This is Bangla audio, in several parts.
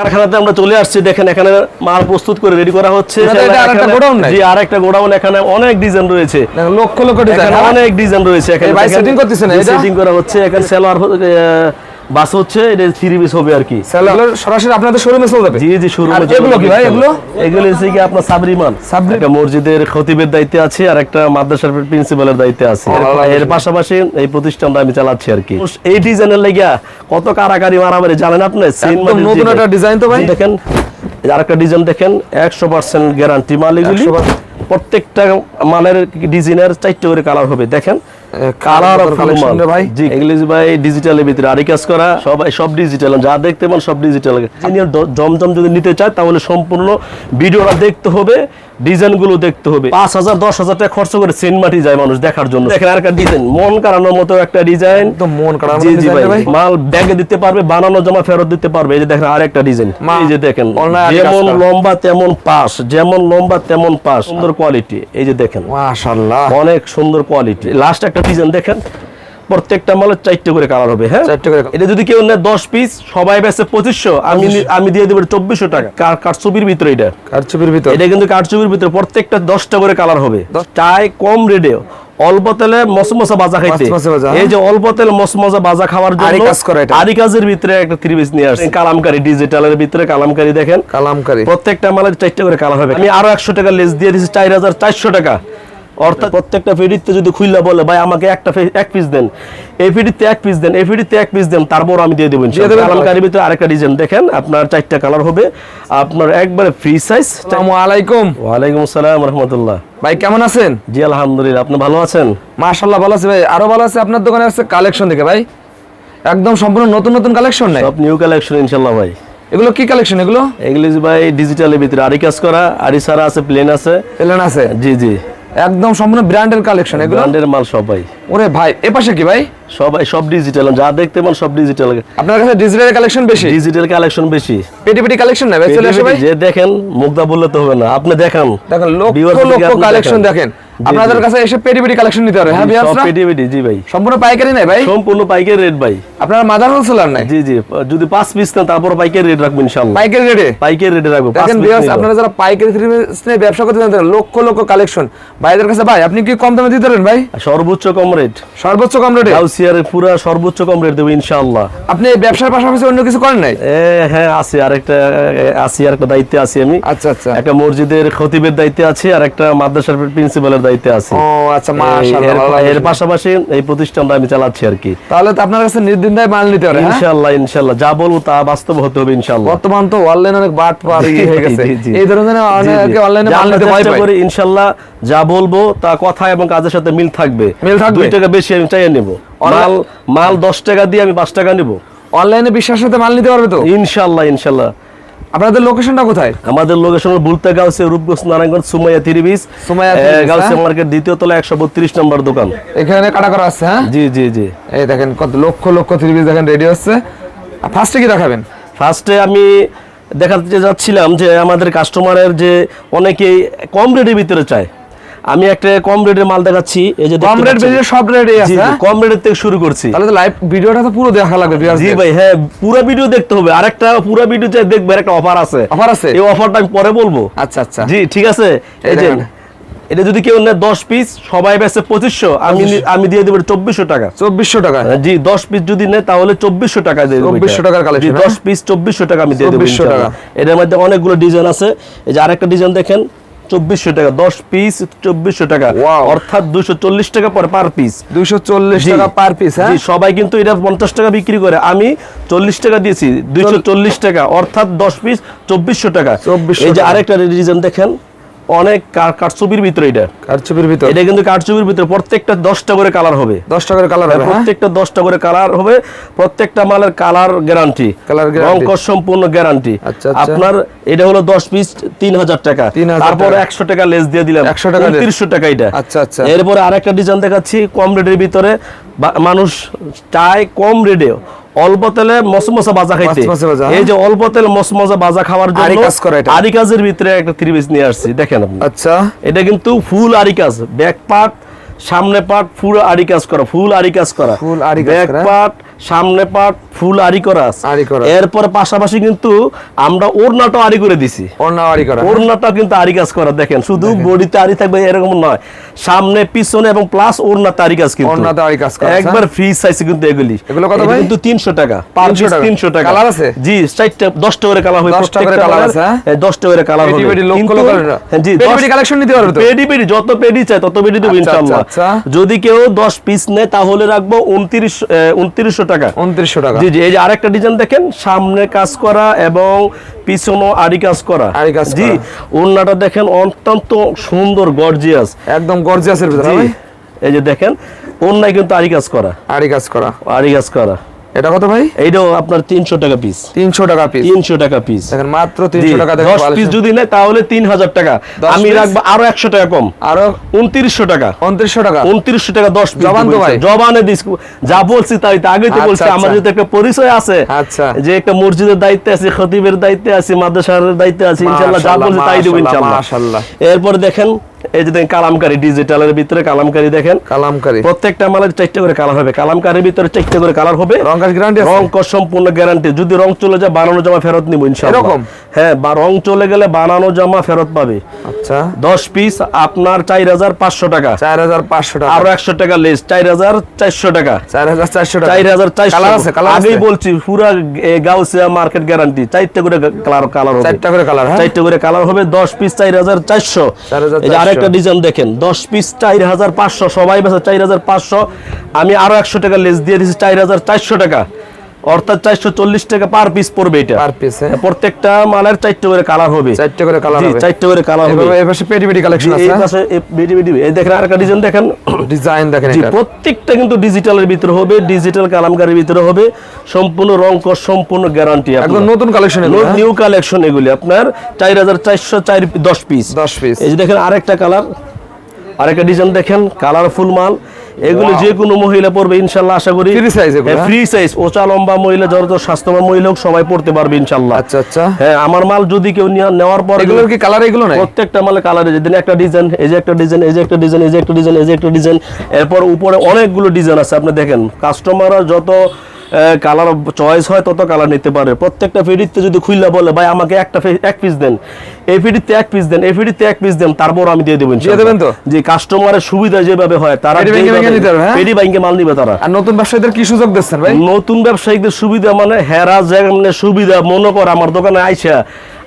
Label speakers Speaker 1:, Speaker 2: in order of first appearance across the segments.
Speaker 1: কারখানাতে আমরা চলে আসছি দেখেন এখানে মাল প্রস্তুত করে রেডি করা হচ্ছে।
Speaker 2: আর
Speaker 1: একটা
Speaker 2: গোডাউন
Speaker 1: আরেকটা গোডাউন এখানে অনেক ডিজাইন রয়েছে।
Speaker 2: লক্ষ লক্ষ ডিজাইন
Speaker 1: অনেক ডিজাইন রয়েছে এখানে
Speaker 2: করতেছেন
Speaker 1: জি,
Speaker 2: এটা?
Speaker 1: করা হচ্ছে এখানে সেলোয়ার বাস হচ্ছে এটা থ্রি পিস হবে আর কি।
Speaker 2: সরাসরি আপনাদের শোরুমে চলে যাবে?
Speaker 1: জি জি শুরু
Speaker 2: আর এগুলো কি ভাই এগুলো?
Speaker 1: এগুলো? হচ্ছে কি আপনার সাবরিমান। একটা মসজিদের খতিবের দায়িত্বে আছে আর একটা মাদ্রাসার প্রিন্সিপালের দায়িত্বে আছে। এর পাশাপাশি এই প্রতিষ্ঠানটা আমি চালাচ্ছি আর কি। এই ডিজাইনের লেগিয়া কত কারাকারি মারামারি জানেন আপনি?
Speaker 2: একদম নতুন একটা ডিজাইন তো ভাই।
Speaker 1: দেখেন আরেকটা ডিজাইন দেখেন একশো পার্সেন্ট গ্যারান্টি মাল এগুলি। প্রত্যেকটা মালের ডিজাইনের চারটে করে কালার হবে। দেখেন কালার
Speaker 2: অফ collection ভাই?
Speaker 1: জি। এগুলি ভাই ডিজিটালের ভিতরে। আরি কাজ করা সবাই সব ডিজিটাল যা দেখতে পান সব ডিজিটাল জমজম যদি নিতে চায় তাহলে সম্পূর্ণ ভিডিওটা দেখতে হবে। ডিজাইনগুলো দেখতে হবে। পাঁচ হাজার দশ হাজার টাকা খরচ করে সেন্ট মাটি যায় মানুষ দেখার জন্য। দেখেন আর একটা ডিজাইন মন কাড়ানোর মতো একটা ডিজাইন।
Speaker 2: মন।
Speaker 1: মাল ব্যাগে দিতে পারবে বানানো জমা ফেরত দিতে পারবে। এই যে দেখেন আরেকটা ডিজাইন। এই যে দেখেন
Speaker 2: আরি
Speaker 1: যেমন লম্বা তেমন পাশ যেমন লম্বা তেমন পাশ। সুন্দর কোয়ালিটি এই যে দেখেন।
Speaker 2: মাশাআল্লাহ।
Speaker 1: অনেক সুন্দর কোয়ালিটি লাস্ট একটা ডিজাইন দেখেন প্রত্যেকটা মালের চারটে করে কালার হবে হ্যাঁ?
Speaker 2: চারটে করে
Speaker 1: এটা যদি কেউ নেয় দশ পিস সবাই বেচে পঁচিশশো আমি আমি দিয়ে দেবো চব্বিশশো টাকা। কারচুপির ভিতরে এটা।
Speaker 2: কারচুপির ভিতর।
Speaker 1: এটা কিন্তু কারচুপির ভিতরে প্রত্যেকটা দশটা করে কালার হবে। চাই কম রেডে অল্প তেলে মসমসা বাজা খাইতে। এই যে অল্প তেলে মসমসা বাজা খাওয়ার জন্য
Speaker 2: আরি কাজ এটা।
Speaker 1: আরি কাজের ভিতরে একটা থ্রি পিস নিয়ে আসছে। কালামকারি ডিজিটালের ভিতরে কালামকারি দেখেন।
Speaker 2: কালামকারী।
Speaker 1: প্রত্যেকটা মালের চারটে করে কালার হবে। আমি আরও একশো টাকা লেস দিয়ে দিচ্ছি চার হাজার চারশো টাকা। অর্থাৎ প্রত্যেকটা ফেডিতে যদি খুললা বলে ভাই আমাকে একটা এক পিস দেন। এই ফেডিতে এক পিস দেন এই ফেডিতে এক পিস দেন তারপর আমি দিয়ে দেবো? কালামকারির ভিতরে আরেকটা ডিজাইন দেখেন আপনার চারটা কালার হবে। আপনার একবারে ফ্রি সাইজ
Speaker 2: আসসালামু আলাইকুম।
Speaker 1: ওয়ালাইকুম আসসালাম রহমতুল্লাহ।
Speaker 2: ভাই কেমন আছেন?
Speaker 1: জি আলহামদুলিল্লাহ। আপনি ভালো আছেন?
Speaker 2: মাশাআল্লাহ ভালো আছে ভাই। আরও ভালো আছে আপনার দোকানে আছে কালেকশন দেখে ভাই। একদম সম্পূর্ণ নতুন নতুন কালেকশন নাই
Speaker 1: সব নিউ কালেকশন ইনশাল্লাহ ভাই।
Speaker 2: এগুলো কি কালেকশন এগুলো?
Speaker 1: এগুলি ভাই ডিজিটালের ভিতরে আরি কাজ করা আরি সারা আছে প্লেন আছে।
Speaker 2: এলেন আছে?
Speaker 1: জি জি।
Speaker 2: একদম সম্পূর্ণ ব্র্যান্ডের কালেকশন এগুলো?
Speaker 1: ব্র্যান্ডের মাল সবাই
Speaker 2: ওরে ভাই এপাশে পাশে কি ভাই?
Speaker 1: সবাই সব ডিজিটাল যা দেখতে পান সব ডিজিটাল
Speaker 2: আপনার কাছে ডিজিটাল কালেকশন বেশি?
Speaker 1: ডিজিটাল কালেকশন বেশি।
Speaker 2: পেটি পেটি কালেকশন নেবে ভাই চলে আসে ভাই?
Speaker 1: যে দেখেন মুগ্ধা বললে তো হবে না। আপনি দেখেন।
Speaker 2: দেখেন লক্ষ লক্ষ কালেকশন
Speaker 1: দেখান।
Speaker 2: আপনাদের কাছে এসে পেটি পেটি কালেকশন নিতে হবে হ্যাঁ
Speaker 1: সব পেটি পেটি জি ভাই।
Speaker 2: সম্পূর্ণ পাইকারি নাই ভাই?
Speaker 1: সম্পূর্ণ পাইকারি রেট ভাই।
Speaker 2: আপনার মাদার হোলসেলার নাই?
Speaker 1: জি জি যদি পাঁচ পিস নেন তারপর পাইকারি রেট রাখব ইনশাল্লাহ
Speaker 2: পাইকারি রেটে
Speaker 1: পাইকারি রেটে রাখব
Speaker 2: দেখেন
Speaker 1: piece
Speaker 2: আপনারা যারা পাইকারি থ্রি নিয়ে ব্যবসা করতে জানেন লক্ষ লক্ষ কালেকশন ভাইদের কাছে ভাই আপনি কি কম দামে দিতে পারেন ভাই?
Speaker 1: সর্বোচ্চ কম রেট
Speaker 2: সর্বোচ্চ কম রেটে
Speaker 1: গাউসিয়ারের পুরা সর্বোচ্চ কম রেট দেবো ইনশাল্লাহ
Speaker 2: আপনি এই ব্যবসার পাশাপাশি অন্য কিছু করেন নাই?
Speaker 1: হ্যাঁ আছি আরেকটা আছি আরেকটা দায়িত্বে আছি আমি।
Speaker 2: আচ্ছা আচ্ছা।
Speaker 1: একটা মসজিদের খতিবের দায়িত্বে আছি আর একটা মাদ্রাসার প্রিন্সিপালের দায়িত্বে আছি।
Speaker 2: ও আচ্ছা মাশাআল্লাহ
Speaker 1: এর-। পাশাপাশি এই প্রতিষ্ঠানটা আমি চালাচ্ছি আর কি।
Speaker 2: তাহলে তো আপনার কাছে নির্দিন্দায় মাল নিতে পারে হ্যাঁ?
Speaker 1: ইনশাল্লাহ ইনশাল্লাহ যা বলব তা বাস্তব হতে হবে ইনশাল্লাহ
Speaker 2: বর্তমান তো অনলাইন অনেক বাট পার হয়ে গেছে। এই ধরনের। অনেকে অনলাইনে মাল নিতে ভয় পায়।
Speaker 1: করি ইনশাল্লাহ যা বলব তা কথা এবং কাজের সাথে মিল থাকবে।
Speaker 2: মিল থাকবে?
Speaker 1: দুই টাকা বেশি আমি চাইয়ে নেব। মাল মাল দশ টাকা দিয়ে আমি পাঁচ টাকা নেব।
Speaker 2: অনলাইনে বিশ্বাসের সাথে মাল নিতে পারবে তো?
Speaker 1: ইনশাল্লাহ ইনশাল্লাহ
Speaker 2: আপনাদের লোকেশনটা কোথায়?
Speaker 1: আমাদের লোকেশন বুলতা গাউসে রূপগঞ্জ নারায়ণগঞ্জ সুমাইয়া তিরিবিস
Speaker 2: সুমাইয়া
Speaker 1: গাউসে
Speaker 2: হ্যাঁ?
Speaker 1: মার্কেট দ্বিতীয় তলা একশো বত্রিশ নম্বর দোকান।
Speaker 2: এখানে কাটা করা আছে হ্যাঁ?
Speaker 1: জি জি জি।
Speaker 2: এই দেখেন কত লক্ষ লক্ষ তিরিবিস দেখেন রেডি হচ্ছে। ফার্স্টে কি দেখাবেন?
Speaker 1: ফার্স্টে আমি দেখাতে যাচ্ছিলাম যে আমাদের কাস্টমারের যে অনেকেই কম রেটের ভিতরে চায়। আমি একটা কম রেটের মাল দেখাচ্ছি এই যে
Speaker 2: কম রেট। বেশি সব রেটে আছে হ্যাঁ?
Speaker 1: কম রেটের থেকে শুরু করছি।
Speaker 2: তাহলে তো লাইভ ভিডিওটা তো পুরো দেখা লাগবে
Speaker 1: জি ভাই হ্যাঁ পুরো ভিডিও দেখতে হবে। আরেকটা পুরো ভিডিও চাই দেখবে একটা অফার আছে।
Speaker 2: অফার আছে?
Speaker 1: এই অফারটা আমি পরে বলব।
Speaker 2: আচ্ছা আচ্ছা।
Speaker 1: জি ঠিক আছে? এই যে এটা যদি কেউ নেয় দশ পিস সবাই বেচে পঁচিশশো আমি আমি দিয়ে দেবো চব্বিশশো টাকা।
Speaker 2: চব্বিশশো টাকা।
Speaker 1: জি দশ পিস যদি নেয় তাহলে চব্বিশশো টাকা দিয়ে দেবো
Speaker 2: 2400 টাকার collection,
Speaker 1: দশ পিস চব্বিশশো টাকা আমি দিয়ে দেবো
Speaker 2: 2400 টাকা।
Speaker 1: এটার মধ্যে অনেকগুলো ডিজাইন আছে। এই যে আরেকটা ডিজাইন দেখেন। চব্বিশশো টাকা দশ পিস চব্বিশশো টাকা. অর্থাৎ দুশো চল্লিশ টাকা পরে পার পিস
Speaker 2: দুইশো চল্লিশ টাকা পার পিস হ্যাঁ?
Speaker 1: সবাই কিন্তু এটা পঞ্চাশ টাকা বিক্রি করে। আমি চল্লিশ টাকা দিয়েছি দুইশো চল্লিশ টাকা অর্থাৎ দশ পিস চব্বিশশো টাকা।
Speaker 2: চব্বিশ
Speaker 1: এই যে আরেকটা রিজন দেখেন। অনেক কার- কারচুপির ভিতরে এটা।
Speaker 2: কারচুপির ভিতরে?
Speaker 1: এটা কিন্তু কারচুপির ভিতরে প্রত্যেকটা দশটা করে কালার হবে।
Speaker 2: দশ করে কালার হবে হ্যাঁ?
Speaker 1: প্রত্যেকটা দশটা করে কালার হবে প্রত্যেকটা মালের কালার গ্যারান্টি।
Speaker 2: Colour guarantee।
Speaker 1: রং সম্পূর্ণ গ্যারান্টি।
Speaker 2: আচ্ছা, আচ্ছা।
Speaker 1: আপনার এটা হলো দশ পিস তিন হাজার টাকা।
Speaker 2: 3000
Speaker 1: তারপরে। একশো টাকা লেস দিয়ে দিলাম।
Speaker 2: 100 টাকা।
Speaker 1: তিরিশশো টাকা এটা।
Speaker 2: আচ্ছা, আচ্ছা।
Speaker 1: এরপরে আরেকটা ডিজাইন দেখাচ্ছি কম রেটের ভিতরে। মানুষ চায় কম রেটে অল্প তেলে মসমসা বাজা খাইতে। এই যে অল্প তেলে মসমসা বাজা খাওয়ার জন্য
Speaker 2: কাজ করা এটা।
Speaker 1: আরি ভিতরে একটা থ্রি নিয়ে আসছি দেখেন আপনি।
Speaker 2: আচ্ছা।
Speaker 1: এটা কিন্তু ফুল আরিকাজ ব্যাক পার্ট সামনে পার্ট ফুল আরিকাজ করা ফুল আরিকাজ করা।
Speaker 2: ফুল আরিকাজ
Speaker 1: ব্যাক পার্ট সামনে পার্ট ফুল আরি করা আছে।
Speaker 2: আরি করা।
Speaker 1: এরপর পাশাপাশি কিন্তু আমরা ওড়নাটা আরি করে দিছি।
Speaker 2: ওড়না আড়ি করা।
Speaker 1: ওড়নাটা কিন্তু আরি কাজ করা দেখেন শুধু বডিতে আরি থাকবে এরকম নয় সামনে পিছনে এবং প্লাস ওড়নাতে আরি কাজ কিন্তু।
Speaker 2: ওড়নাতে আরি কাজ করা
Speaker 1: একবার ফ্রি সাইজে কিন্তু এগুলি।
Speaker 2: এগুলো কত ভাই?
Speaker 1: কিন্তু 300 টাকা পার
Speaker 2: 300
Speaker 1: পিস
Speaker 2: টাকা।
Speaker 1: 300 টাকা।
Speaker 2: কালার আছে?
Speaker 1: জি চারটা 10টা করে কালার হবে
Speaker 2: 10টা করে কালার আছে, হ্যাঁ?
Speaker 1: 10টা করে কালার হবে।
Speaker 2: পেটি লক্ষ
Speaker 1: কিন্তু-
Speaker 2: লক্ষ
Speaker 1: হ্যাঁ, জি 10
Speaker 2: পেটি কালেকশন নিতে পারবে তো?
Speaker 1: পেডি পেডি যত পেডি চাই তত পেডি দেবো
Speaker 2: আচ্ছা,
Speaker 1: ইনশাআল্লাহ।
Speaker 2: আচ্ছা, আচ্ছা।
Speaker 1: যদি কেউ 10 পিস নেয় তাহলে রাখব 29 2900 টাকা।
Speaker 2: উনত্রিশশো টাকা।
Speaker 1: জি জি এই যে আরেকটা ডিজাইন দেখেন সামনে কাজ করা এবং পিছনে আড়ি কাজ করা।
Speaker 2: আড়ি কাজ
Speaker 1: জি
Speaker 2: করা।
Speaker 1: ওন্নাটা দেখেন অত্যন্ত সুন্দর গর্জিয়াস
Speaker 2: একদম গর্জিয়াসের ভিতরে
Speaker 1: এই যে দেখেন ওন্নায় কিন্তু আড়ি কাজ করা।
Speaker 2: আড়ি কাজ করা।
Speaker 1: আড়ি কাজ করা।
Speaker 2: এটা কত ভাই?
Speaker 1: এইটাও আপনার তিনশো টাকা পিস
Speaker 2: তিনশো টাকা পিস
Speaker 1: তিনশো টাকা পিস
Speaker 2: দেখেন মাত্র তিনশো টাকা দেখেন
Speaker 1: দশ পিস যদি নেয় তাহলে তিন হাজার টাকা। আমি? রাখব আরও একশো টাকা কম।
Speaker 2: আরও
Speaker 1: উনত্রিশশো টাকা।
Speaker 2: উনত্রিশশো টাকা?
Speaker 1: উনত্রিশশো টাকা দশ পিস
Speaker 2: জবান তো ভাই?
Speaker 1: জবানে দিস যা বলছি তাই তো আগে তো
Speaker 2: আচ্ছা,
Speaker 1: বলছি আমার
Speaker 2: আচ্ছা।
Speaker 1: যদি একটা পরিচয় আছে
Speaker 2: আচ্ছা।
Speaker 1: যে একটা মসজিদের দায়িত্বে আছে খতিবের দায়িত্বে আছে মাদ্রাসার দায়িত্বে আছে ইনশাল্লাহ যা বলছি তাই দেবো
Speaker 2: মাশাআল্লাহ।
Speaker 1: এরপর দেখেন এই যে কালামকারি ডিজিটালের ভিতরে কালামকারি দেখেন।
Speaker 2: কালামকারি।
Speaker 1: প্রত্যেকটা মালের চারটে করে কালার হবে। কালামকারির ভিতরে চারটে করে কালার হবে।
Speaker 2: রং গ্যারান্টি
Speaker 1: রং সম্পূর্ণ গ্যারান্টি যদি রং চলে যায় বানানো জামা ফেরত নিব ইনশাআল্লাহ।
Speaker 2: এরকম?
Speaker 1: হ্যাঁ বা রং চলে গেলে বানানো জামা ফেরত পাবে।
Speaker 2: আচ্ছা।
Speaker 1: দশ পিস আপনার চার হাজার পাঁচশো টাকা।
Speaker 2: চার হাজার পাঁচশো টাকা।
Speaker 1: আরও একশো টাকা লেস চার হাজার চারশো টাকা।
Speaker 2: কালার আছে কালার
Speaker 1: আগেই বলছি পুরা গাউসিয়া মার্কেট গ্যারান্টি চারটে করে কালার কালার হবে।
Speaker 2: চারটা করে কালার হ্যাঁ?
Speaker 1: চারটে করে কালার হবে দশ পিস
Speaker 2: 4,400
Speaker 1: এই আরেকটা ডিজাইন দেখেন। দশ পিস চার হাজার পাঁচশো, সবাই বেছে চার হাজার পাঁচশো। আমি আরও একশো টাকা লেস দিয়ে দিচ্ছি চার হাজার চারশো টাকা। অর্থাৎ চারশো চল্লিশ টাকা পার পিস পড়বে এটা।
Speaker 2: পার পিস
Speaker 1: প্রত্যেকটা মালের চারটে করে কালার হবে।
Speaker 2: চারটে করে কালার হবে।
Speaker 1: চারটে করে কালার হবে।
Speaker 2: এভাবে এপাশে পেটি পেটি কালেকশন আছে
Speaker 1: এই পাশে এই বিডি বিডি এই দেখেন আরেকটা ডিজাইন দেখেন।
Speaker 2: ডিজাইন দেখেন এটা।
Speaker 1: প্রত্যেকটা কিন্তু ডিজিটালের ভিতরে হবে ডিজিটাল কালামকারের ভিতরে হবে। সম্পূর্ণ রং কস সম্পূর্ণ গ্যারান্টি
Speaker 2: একদম নতুন কালেকশন
Speaker 1: নিউ কালেকশন এগুলি আপনার। চার হাজার চারশো চার দশ পিস
Speaker 2: দশ পিস
Speaker 1: এই যে দেখেন আরেকটা কালার আরেকটা ডিজাইন দেখেন কালারফুল মাল। এগুলি যে কোনো মহিলা পড়বে ইনশাল্লাহ আশা করি।
Speaker 2: ফ্রি সাইজ এগুলো?
Speaker 1: ফ্রি সাইজ ওচা লম্বা মহিলা যত স্বাস্থ্যবান মহিলা হোক সবাই পড়তে পারবে ইনশাল্লাহ।
Speaker 2: আচ্ছা আচ্ছা।
Speaker 1: হ্যাঁ আমার মাল যদি কেউ নিয়া- নেওয়ার পর
Speaker 2: এগুলোর কি কালার এগুলো নাই?
Speaker 1: প্রত্যেকটা মালে কালার আছে যেদিন একটা ডিজাইন এই যে একটা ডিজাইন এই যে একটা ডিজাইন এই যে একটা ডিজাইন এই যে একটা ডিজাইন এরপর উপরে অনেকগুলো ডিজাইন আছে আপনি দেখেন। কাস্টমাররা যত কালার চয়েস হয় তত কালার নিতে পারে প্রত্যেকটা ফিডিতে যদি খুললা বলে ভাই আমাকে একটা এক পিস দেন। এই ফিডিতে এক পিস দেন এই ফিডিতে এক পিস দেন তারপর আমি দিয়ে দেবেন দিয়ে
Speaker 2: দেবেন তো?
Speaker 1: যে কাস্টমারের সুবিধা যেভাবে হয় তারা
Speaker 2: হ্যাঁ?
Speaker 1: পেডি ব্যাংকে মাল নিবে তারা।
Speaker 2: আর নতুন ব্যবসায়ীদের কি সুযোগ দিচ্ছেন ভাই?
Speaker 1: নতুন ব্যবসায়ীদের সুবিধা মানে হেরা যেমন সুবিধা মনে কর আমার দোকানে আইসা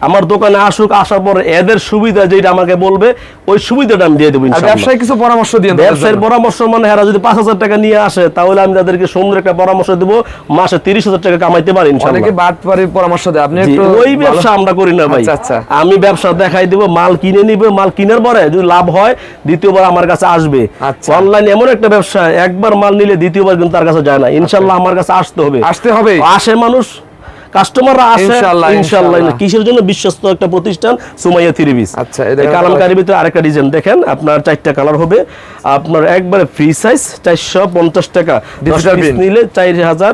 Speaker 1: আমার দোকানে আসুক আসার পর এদের সুবিধা যেটা আমাকে বলবে ওই সুবিধাটা আমি দিয়ে দেবো।
Speaker 2: ব্যবসায়ী কিছু পরামর্শ দিয়ে
Speaker 1: ব্যবসায়ের পরামর্শ মানে হেরা যদি পাঁচ হাজার টাকা নিয়ে আসে তাহলে আমি তাদেরকে সুন্দর একটা পরামর্শ দেবো মাসে তিরিশ হাজার টাকা কামাইতে পারি
Speaker 2: পরামর্শ দেয় আপনি
Speaker 1: ওই ব্যবসা আমরা করি না ভাই।
Speaker 2: আচ্ছা, আচ্ছা।
Speaker 1: আমি ব্যবসা দেখাই দিব মাল কিনে নিবে মাল কিনার পরে যদি লাভ হয় দ্বিতীয়বার আমার কাছে আসবে।
Speaker 2: আচ্ছা।
Speaker 1: অনলাইন এমন একটা ব্যবসা একবার মাল নিলে দ্বিতীয়বার কিন্তু তার কাছে যায় না। ইনশাল্লাহ আমার কাছে আসতে হবে।
Speaker 2: আসতে হবে।
Speaker 1: আসে মানুষ কাস্টমাররা আসে
Speaker 2: ইনশাআল্লাহ।
Speaker 1: কিসের জন্য বিশ্বস্ত একটা প্রতিষ্ঠান? সুমাইয়া থ্রিবিস
Speaker 2: আচ্ছা, এই
Speaker 1: কালামকারীর ভিতরে আরেকটা ডিজাইন দেখেন আপনার চারটা কালার হবে। আপনার একবারে ফ্রি সাইজ চারশো পঞ্চাশ টাকা। দশ
Speaker 2: Digital
Speaker 1: নিলে চার হাজার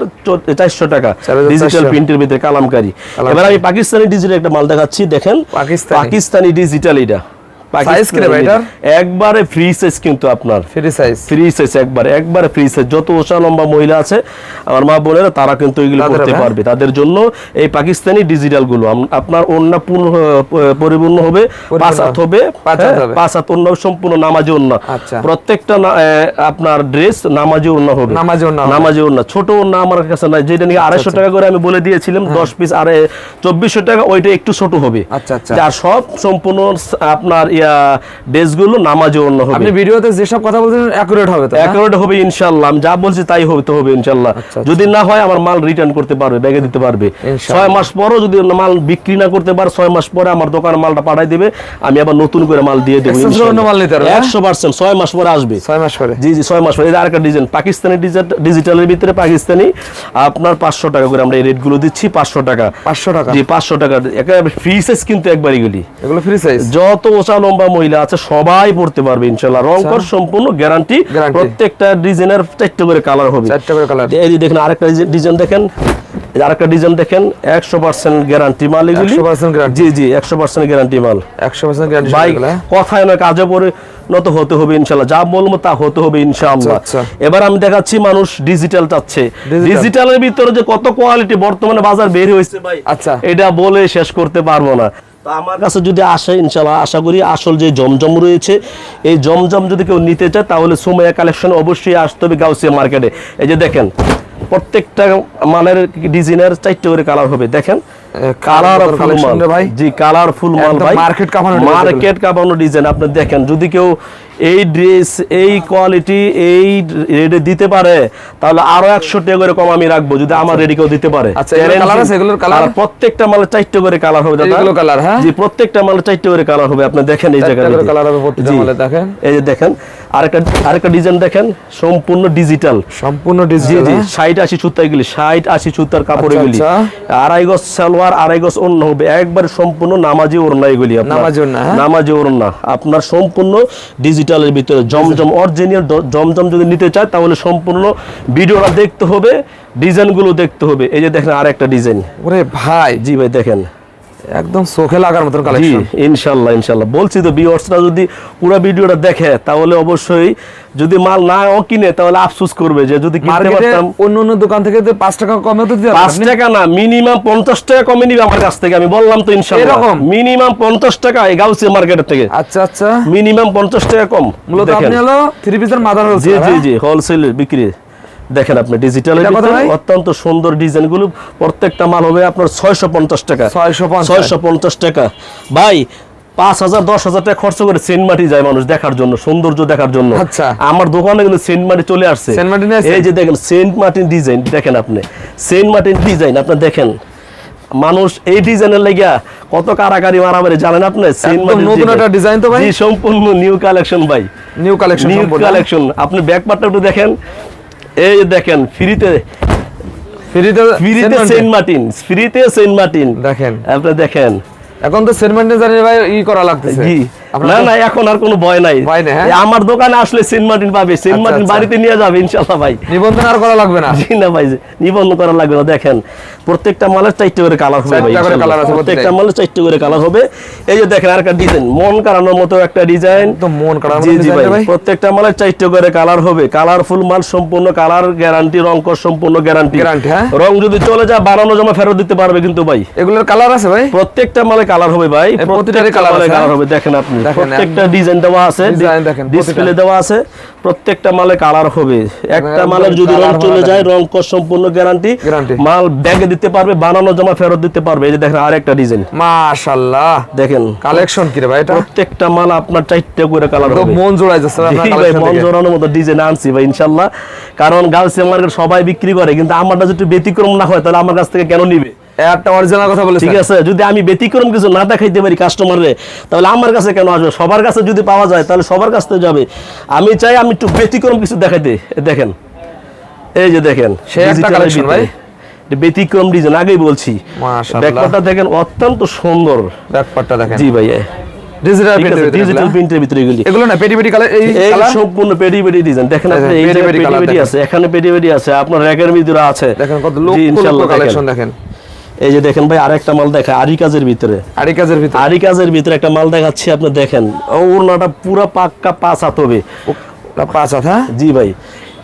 Speaker 1: চারশো টাকা। ডিজিটাল প্রিন্টের ভিতরে কালামকারী এবার আমি পাকিস্তানি ডিজিটাল একটা মাল দেখাচ্ছি দেখেন।
Speaker 2: পাকিস্তানি।
Speaker 1: পাকিস্তানি ডিজিটাল এটা।
Speaker 2: Size কি রে ভাই
Speaker 1: একবারে ফ্রি সাইজ কিন্তু আপনার।
Speaker 2: ফ্রি সাইজ
Speaker 1: ফ্রি সাইজ একবারে একবারে ফ্রি সাইজ যত ওষা লম্বা মহিলা আছে আমার মা বোনেরা তারা কিন্তু এগুলো
Speaker 2: তাদের
Speaker 1: করতে পারবে। তাদের জন্য এই পাকিস্তানি ডিজিটালগুলো আপনার অন্য পূর্ণ পরিপূর্ণ হবে পাঁচ হাত হবে
Speaker 2: পাঁচ হাত
Speaker 1: হ্যাঁ,
Speaker 2: হবে।
Speaker 1: পাঁচ হাত অন্য সম্পূর্ণ নামাজি অন্য।
Speaker 2: আচ্ছা।
Speaker 1: প্রত্যেকটা না- আপনার ড্রেস নামাজি অন্য হবে।
Speaker 2: নামাজি
Speaker 1: অন্য ছোট অন্য আমার কাছে নাই যেটা নিয়ে আড়াইশো টাকা করে আমি বলে দিয়েছিলাম দশ পিস আরে চব্বিশশো টাকা ওইটা একটু ছোট হবে।
Speaker 2: আচ্ছা, আচ্ছা।
Speaker 1: আর সব সম্পূর্ণ আপনার ড্রেসগুলো নামাজি অন্য হবে।
Speaker 2: আপনি ভিডিওতে যেসব কথা বলছেন অ্যাকুরেট হবে তো?
Speaker 1: অ্যাকাউন্ট হবে ইনশাল্লাহ আমি যা বলছি তাই হবে তো হবে ইনশাল্লাহ
Speaker 2: আচ্ছা,
Speaker 1: যদি না হয় আমার মাল রিটার্ন করতে পারবে ব্যাগে দিতে পারবে। ছয় মাস পরও যদি মাল বিক্রি না করতে পারে ছয় মাস পরে আমার দোকানে মালটা পাঠাই দেবে আমি আবার নতুন করে মাল দিয়ে দেবো
Speaker 2: মাল নিতে পারবে, হ্যাঁ?
Speaker 1: একশো পার্সেন্ট ছয় মাস পরে আসবে।
Speaker 2: ছয় মাস পরে।
Speaker 1: জি জি ছয় মাস পরে। এটা আরেকটা ডিজাইন পাকিস্তানি ডিজিটালের ভিতরে পাকিস্তানি। আপনার পাঁচশো টাকা করে আমরা এই রেটগুলো দিচ্ছি পাঁচশো টাকা।
Speaker 2: পাঁচশো টাকা।
Speaker 1: জি পাঁচশো টাকা। একেবারে ফ্রি সাইজ কিন্তু একবার এগুলি।
Speaker 2: এগুলো ফ্রি সাইজ
Speaker 1: যত লম্বা মহিলা আছে সবাই পড়তে পারবে ইনশাল্লাহ রং কর সম্পূর্ণ গ্যারান্টি প্রত্যেকটা ডিজাইনের চারটে করে কালার হবে।
Speaker 2: চারটা করে কালার
Speaker 1: এই দেখেন আরেকটা ডিজাইন দেখেন আরেকটা ডিজাইন দেখেন একশো পার্সেন্ট গ্যারান্টি মাল এগুলি।
Speaker 2: 100% guarantee।
Speaker 1: জি জি একশো পার্সেন্ট গ্যারান্টি মাল।
Speaker 2: একশো পার্সেন্ট গ্যারান্টি
Speaker 1: ভাই কথায় নয় কাজে পরে নত হতে হবে ইনশাল্লাহ যা বলব তা হতে হবে ইনশাআল্লাহ।
Speaker 2: আচ্ছা,
Speaker 1: এবার আমি দেখাচ্ছি মানুষ ডিজিটাল চাচ্ছে। ডিজিটালের ভিতরে যে কত কোয়ালিটি বর্তমানে বাজার বের হয়েছে ভাই
Speaker 2: আচ্ছা।
Speaker 1: এটা বলে শেষ করতে পারব না। আমার কাছে যদি আসে ইনশাল্লাহ আশা করি আসল যে জমজম রয়েছে এই জমজম যদি কেউ নিতে চায় তাহলে সুমাইয়া কালেকশন অবশ্যই আসতে হবে গাউসিয়া মার্কেটে। এই যে দেখেন প্রত্যেকটা মালের ডিজাইনের চারটে করে কালার হবে দেখেন। কালার ফুল মাল? জি কালারফুল মাল ভাই।
Speaker 2: মার্কেট কাপানো
Speaker 1: মার্কেট কাপানো ডিজাইন। আপনি দেখেন যদি কেউ এই ড্রেস এই কোয়ালিটি এই রেটে দিতে পারে তাহলে আরও একশো টাকা করে কম আমি রাখব যদি আমার রেডি কেউ দিতে পারে।
Speaker 2: আচ্ছা,
Speaker 1: প্রত্যেকটা মালের চারটে করে কালার হবে দাদা।
Speaker 2: এইগুলো হ্যাঁ?
Speaker 1: জি প্রত্যেকটা মালের চারটে করে কালার হবে আপনি দেখেন এই জায়গায়
Speaker 2: colour হবে দেখেন।
Speaker 1: এই যে দেখেন আরেকটা আরেকটা ডিজাইন দেখেন সম্পূর্ণ ডিজিটাল
Speaker 2: সম্পূর্ণ
Speaker 1: জি
Speaker 2: ডিজিটাল
Speaker 1: জি ষাট আশি সুতা এগুলি ষাট আশি সুতার কাপড়
Speaker 2: আচ্ছা,
Speaker 1: এগুলি।
Speaker 2: আচ্ছা।
Speaker 1: আড়াই গজ সালোয়ার আড়াই গজ অন্য হবে একবার সম্পূর্ণ নামাজি ওড়না এগুলি
Speaker 2: নামাজি ওড়না, হ্যাঁ?
Speaker 1: নামাজি ওড়না আপনার সম্পূর্ণ ডিজিটালের ভিতরে জমজম অরিজিনাল জমজম যদি নিতে চায় তাহলে সম্পূর্ণ ভিডিওটা দেখতে হবে ডিজাইনগুলো দেখতে হবে। এই যে দেখেন আরেকটা ডিজাইন।
Speaker 2: ওরে ভাই।
Speaker 1: জি ভাই দেখেন।
Speaker 2: একদম চোখে লাগার মতন কালেকশন
Speaker 1: ইনশাল্লাহ ইনশাল্লাহ। বলছি তো ভিউয়ার্সরা যদি পুরো ভিডিওটা দেখে তাহলে অবশ্যই যদি মাল না ও কিনে তাহলে আফসোস করবে যে যদি কিনতে পারতাম।
Speaker 2: অন্য অন্য দোকান থেকে তো পাঁচ টাকা কমে তো দিতে
Speaker 1: পাঁচ
Speaker 2: পারবেন
Speaker 1: টাকা না মিনিমাম পঞ্চাশ টাকা কমে নিবে আমার কাছ থেকে আমি বললাম তো ইনশাল্লাহ।
Speaker 2: এরকম?
Speaker 1: মিনিমাম পঞ্চাশ টাকা এই গাউসিয়া মার্কেটের থেকে।
Speaker 2: আচ্ছা আচ্ছা।
Speaker 1: মিনিমাম পঞ্চাশ টাকা কম।
Speaker 2: মূলত। আপনি হলো থ্রি পিসের মাদার
Speaker 1: জি জি জি হোলসেল বিক্রি। দেখেন আপনি ডিজিটালের
Speaker 2: ভাই?
Speaker 1: অত্যন্ত সুন্দর ডিজাইনগুলো প্রত্যেকটা মাল হবে আপনার ছয়শো পঞ্চাশ টাকা।
Speaker 2: 650
Speaker 1: ছয়শো পঞ্চাশ টাকা। ভাই পাঁচ হাজার দশ হাজার টাকা খরচ করে সেন্ট মাটি যায় মানুষ দেখার জন্য সৌন্দর্য দেখার জন্য।
Speaker 2: আচ্ছা।
Speaker 1: আমার দোকানে কিন্তু সেন্ট মাটি চলে আসছে? এই যে দেখেন সেন্ট মার্টিন ডিজাইন দেখেন আপনি। সেন্ট মার্টিন ডিজাইন আপনি দেখেন। মানুষ এই ডিজাইনের লাগিয়া কত কারাকারি মারামারি জানেন আপনি? সেন্ট মার্টিন
Speaker 2: নতুন একটা design তো ভাই?
Speaker 1: সম্পূর্ণ নিউ কালেকশন ভাই।
Speaker 2: নিউ কালেকশন
Speaker 1: নিউ কালেকশন আপনি ব্যাক পার্টটা একটু দেখেন। এই দেখেন ফ্রিতে
Speaker 2: ফ্রিতে
Speaker 1: ফ্রিতে সেন্ট মার্টিন ফ্রিতে সেন্ট মার্টিন
Speaker 2: দেখেন।
Speaker 1: আপনি দেখেন।
Speaker 2: এখন তো সেন্টমেন্টে জানি ভাই ই করা লাগতেছে।
Speaker 1: জি। না
Speaker 2: তো-
Speaker 1: না এখন আর কোনো ভয় নাই।
Speaker 2: ভয় নেই, হ্যাঁ?
Speaker 1: আমার দোকানে আসলে সেন্ট মার্টিন পাবে। সেন্ট
Speaker 2: আচ্ছা,
Speaker 1: মার্টিন
Speaker 2: আচ্ছা।
Speaker 1: বাড়িতে নিয়ে যাবে ইনশাআল্লাহ ভাই।
Speaker 2: নিবন্ধন আর করা লাগবে না।
Speaker 1: জি না ভাই নিবন্ধন করা লাগবে না দেখেন। প্রত্যেকটা মালের চারটে করে কালার হবে ভাই প্রত্যেকটা। মালের চারটে করে কালার হবে। এই যে দেখেন আরেকটা ডিজাইন মন কাড়ানোর মতো একটা ডিজাইন
Speaker 2: একদম মন কাড়ার
Speaker 1: জি জি ভাই প্রত্যেকটা মালের চারটে করে কালার হবে। কালারফুল মাল সম্পূর্ণ কালার গ্যারান্টি রং সম্পূর্ণ গ্যারান্টি
Speaker 2: হ্যাঁ?
Speaker 1: রং যদি চলে যায় বানানো জমা ফেরত দিতে পারবে কিন্তু ভাই।
Speaker 2: এগুলোর কালার আছে ভাই?
Speaker 1: প্রত্যেকটা মালে কালার হবে ভাই প্রত্যেকটা
Speaker 2: colour
Speaker 1: কালার
Speaker 2: হ্যাঁ?
Speaker 1: হবে দেখেন আপনি। প্রত্যেকটা ডিজাইন দেওয়া আছে ডিসপ্লে দেওয়া আছে প্রত্যেকটা মালে কালার হবে। একটা মালের যদি রং চলে যায় রং কর সম্পূর্ণ গ্যারান্টি মাল ব্যাগে দিতে পারবে বানানো জমা ফেরত দিতে পারবে। এই যে দেখেন আরেকটা ডিজাইন
Speaker 2: মাশাআল্লাহ
Speaker 1: দেখেন
Speaker 2: কালেকশন কি রে ভাই এটা?
Speaker 1: প্রত্যেকটা মাল আপনার চারটে করে কালার হবে।
Speaker 2: মন জোড়াই যাচ্ছে
Speaker 1: ভাই মন
Speaker 2: দেখে।
Speaker 1: জোরানোর মতো ডিজাইন আনছি ভাই ইনশাল্লাহ। কারণ গার্লস মার্কেট সবাই বিক্রি করে কিন্তু আমারটা যদি ব্যতিক্রম না হয় তাহলে আমার কাছ থেকে কেন নিবে?
Speaker 2: একটা অরিজিনাল কথা বলেছেন।
Speaker 1: ঠিক আছে যদি আমি ব্যতিক্রম কিছু না দেখাইতে পারি কাস্টমারে তাহলে আমার কাছে কেন আসবে? সবার কাছে যদি পাওয়া যায় তাহলে সবার কাছ থেকে যাবে। আমি চাই আমি একটু ব্যতিক্রম কিছু দেখাইতে। দেখেন এই যে দেখেন
Speaker 2: সে একটা। ভাই।
Speaker 1: ব্যতিক্রম ডিজাইন আগেই বলছি। ব্যাকপার্টটা দেখেন অত্যন্ত সুন্দর।
Speaker 2: ব্যাকপার্টটা দেখেন।
Speaker 1: জি ভাই
Speaker 2: ডিজিটাল
Speaker 1: ডিজিটাল প্রিন্টের ভিতরে এগুলি।
Speaker 2: এগুলো না পেটি পেটি কালার এই
Speaker 1: এই
Speaker 2: কালার
Speaker 1: সম্পূর্ণ পেডি পেডি ডিজাইন দেখেন আপনি এই
Speaker 2: পেডি পেডি।
Speaker 1: আছে এখানে পেডি পেডি আছে আপনার র্যাকের ভিতরে আছে।
Speaker 2: দেখেন কত লোক কালেকশন
Speaker 1: দেখেন। এই যে দেখেন ভাই আরেকটা মাল দেখা আরি কাজের ভিতরে।
Speaker 2: আড়ি কাজের ভিতর?
Speaker 1: আরি কাজের ভিতরে একটা মাল দেখাচ্ছি আপনি দেখেন। ওড়নাটা পুরো পাক্কা পাঁচ হাত হবে।
Speaker 2: পাঁচ হাত হ্যাঁ?
Speaker 1: জি ভাই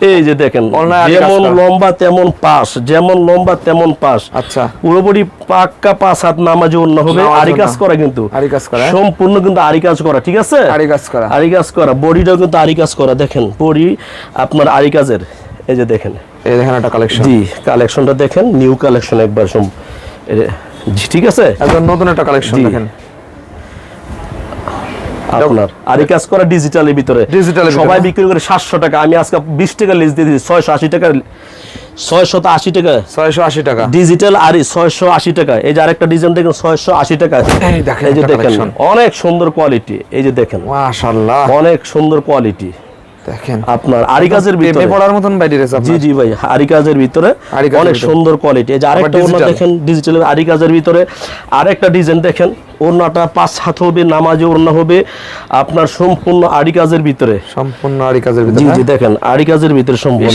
Speaker 1: এই যে দেখেন
Speaker 2: আরি
Speaker 1: যেমন। লম্বা তেমন পাশ যেমন লম্বা তেমন পাশ।
Speaker 2: আচ্ছা।
Speaker 1: পুরোপুরি পাক্কা পাঁচ হাত নামাজে অন্য হবে আরি কাজ করা কিন্তু।
Speaker 2: আরি কাজ করা?
Speaker 1: সম্পূর্ণ কিন্তু আরি কাজ করা ঠিক আছে?
Speaker 2: আড়ি কাজ করা।
Speaker 1: আরি কাজ করা বডিটাও কিন্তু আরি কাজ করা। দেখেন বডি আপনার আরি কাজের এই যে দেখেন।
Speaker 2: এই দেখেন একটা কালেকশন
Speaker 1: জি কালেকশনটা দেখেন নিউ কালেকশন একবার সম এ- জি, ঠিক আছে?
Speaker 2: একদম নতুন একটা কালেকশন দেখেন।
Speaker 1: আপনার। আরি কাজ করা ডিজিটালের ভিতরে।
Speaker 2: Digital
Speaker 1: সবাই বিক্রি করে সাতশো টাকা। আমি আজকে বিশ টাকা দিয়ে টাকা টাকা।
Speaker 2: ছয়শো আশি টাকা।
Speaker 1: ডিজিটাল আরি ছয়শো আশি টাকা। এই যে আরেকটা ডিজাইন দেখেন ছয়শো আশি টাকা।
Speaker 2: এই দেখেন
Speaker 1: এই যে দেখেন অনেক সুন্দর কোয়ালিটি এই যে দেখেন।
Speaker 2: মাশাআল্লাহ।
Speaker 1: অনেক সুন্দর কোয়ালিটি
Speaker 2: দেখেন।
Speaker 1: আপনার আরি কাজের ভিতরে।
Speaker 2: পড়ার মতন বাইরে
Speaker 1: জি জি ভাই আরি কাজের ভিতরে
Speaker 2: আরি কাজের
Speaker 1: অনেক সুন্দর কোয়ালিটি এই যে আরেকটা দেখেন ডিজিটাল আরি কাজের ভিতরে আরেকটা ডিজাইন দেখেন। ওড়নাটা পাঁচ হাত হবে নামাজে ওড়না হবে আপনার সম্পূর্ণ আড়ি কাজের ভিতরে।
Speaker 2: সম্পূর্ণ আড়ি কাজের ভিতরে
Speaker 1: জি দেখেন আড়ি কাজের ভিতরে সম্পূর্ণ।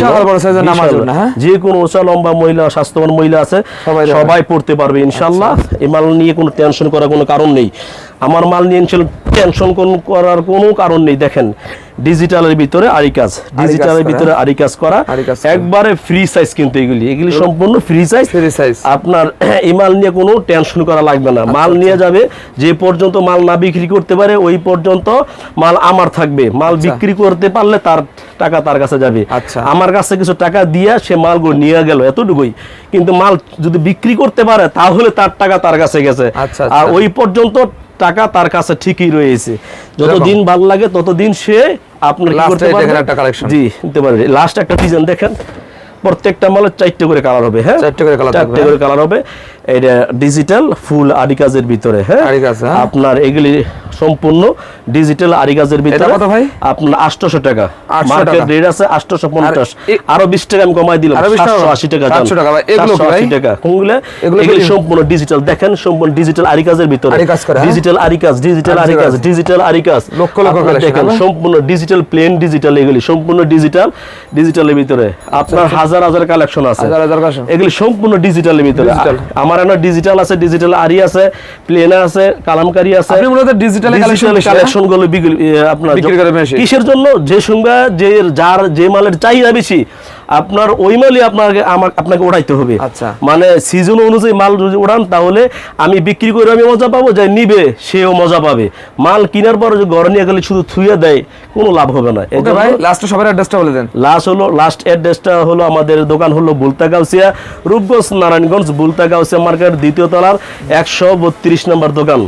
Speaker 2: নামাজ। ওড়না, হ্যাঁ?
Speaker 1: যে কোনো ওষা লম্বা মহিলা স্বাস্থ্যবান মহিলা আছে
Speaker 2: সবাই
Speaker 1: পড়তে পারবে ইনশাল্লাহ এই মাল নিয়ে কোনো টেনশন করার কোনো কারণ নেই। আমার মাল নিয়ে টেনশন করার কোনো কারণ নেই। দেখেন ডিজিটালের ভিতরে আড়ি কাজ ডিজিটালের ভিতরে আড়ি কাজ করা। একবারে ফ্রি সাইজ কিন্তু এগুলি। এগুলি সম্পূর্ণ ফ্রি সাইজ
Speaker 2: Free size।
Speaker 1: আপনার এই মাল নিয়ে কোনো টেনশন করা লাগবে না।
Speaker 2: আচ্ছা,
Speaker 1: মাল নিয়ে যাবে যে পর্যন্ত মাল না বিক্রি করতে পারে ওই পর্যন্ত মাল আমার থাকবে। মাল বিক্রি করতে পারলে তার টাকা তার কাছে যাবে।
Speaker 2: আচ্ছা।
Speaker 1: আমার কাছে কিছু টাকা দিয়ে সে মালগুলো নিয়ে গেল এতটুকুই। কিন্তু মাল যদি বিক্রি করতে পারে তাহলে তার টাকা তার কাছে গেছে।
Speaker 2: আচ্ছা,
Speaker 1: আর
Speaker 2: আচ্ছা।
Speaker 1: ওই পর্যন্ত টাকা তার কাছে ঠিকই রয়েছে। যতদিন ভালো লাগে ততদিন সে আপনার কি করতে
Speaker 2: দেখেন
Speaker 1: পারবে। জি নিতে পারবে। লাস্ট একটা ডিজাইন দেখেন। প্রত্যেকটা মালের চারটে করে কালার হবে হ্যাঁ
Speaker 2: চারটে করে থাকবে,
Speaker 1: চারটে করে কালার হবে এটা ডিজিটাল ফুল আড়ি কাজের ভিতরে হ্যাঁ
Speaker 2: হ্যাঁ।
Speaker 1: আপনার এগুলি সম্পূর্ণ ডিজিটাল আড়ি কাজের ভিতরে
Speaker 2: কত ভাই?
Speaker 1: আপনার 800 টাকা
Speaker 2: 800
Speaker 1: মার্কেট রেট আছে 850
Speaker 2: এ-
Speaker 1: আরও 20 টাকা আমি কমাই দিলাম
Speaker 2: আরও 20 টাকা?
Speaker 1: 780 টাকা যান।
Speaker 2: 700 টাকা ভাই। এগুলো কি ভাই?
Speaker 1: 780 টাকা কোনগুলো
Speaker 2: এগুলি
Speaker 1: সম্পূর্ণ ডিজিটাল দেখেন সম্পূর্ণ ডিজিটাল আড়ি কাজের ভিতরে
Speaker 2: হ্যাঁ?
Speaker 1: ডিজিটাল আড়ি কাজ ডিজিটাল আড়ি কাজ
Speaker 2: কাজ।
Speaker 1: ডিজিটাল আড়ি কাজ
Speaker 2: লক্ষ লক্ষ
Speaker 1: দেখেন
Speaker 2: হ্যাঁ?
Speaker 1: সম্পূর্ণ ডিজিটাল প্লেন ডিজিটাল এগুলি সম্পূর্ণ ডিজিটাল ডিজিটালের ভিতরে আপনার হাজার হাজার কালেকশন আছে। এগুলি সম্পূর্ণ ডিজিটালের ভিতরে। আমার এখন ডিজিটাল আছে ডিজিটাল আরি আছে প্লেন আছে কালামকারি আছে।
Speaker 2: ডিজিটাল কালেকশন
Speaker 1: কালেকশনগুলো আপনার। কিসের জন্য? যে সঙ্গে যে যার যে মালের চাহিদা বেশি আপনার ওই মালই আপনাকে আমাকে আপনাকে ওড়াইতে হবে।
Speaker 2: আচ্ছা।
Speaker 1: মানে সিজন অনুযায়ী মাল যদি ওড়ান তাহলে আমি বিক্রি করে আমি মজা পাবো যে নিবে সেও মজা পাবে। মাল কেনার পর যে ঘরে নিয়ে গেলে শুধু থুয়ে দেয় কোনো লাভ হবে না।
Speaker 2: ভাই লাস্টে সবার অ্যাড্রেসটা বলে দেন।
Speaker 1: লাস্ট হলো লাস্ট অ্যাড্রেসটা হলো আমাদের দোকান হলো বুলতাগাউসিয়া রূপগঞ্জ নারায়ণগঞ্জ বুলতা গাউসিয়া মার্কেট দ্বিতীয় তলার একশো বত্রিশ নম্বর দোকান।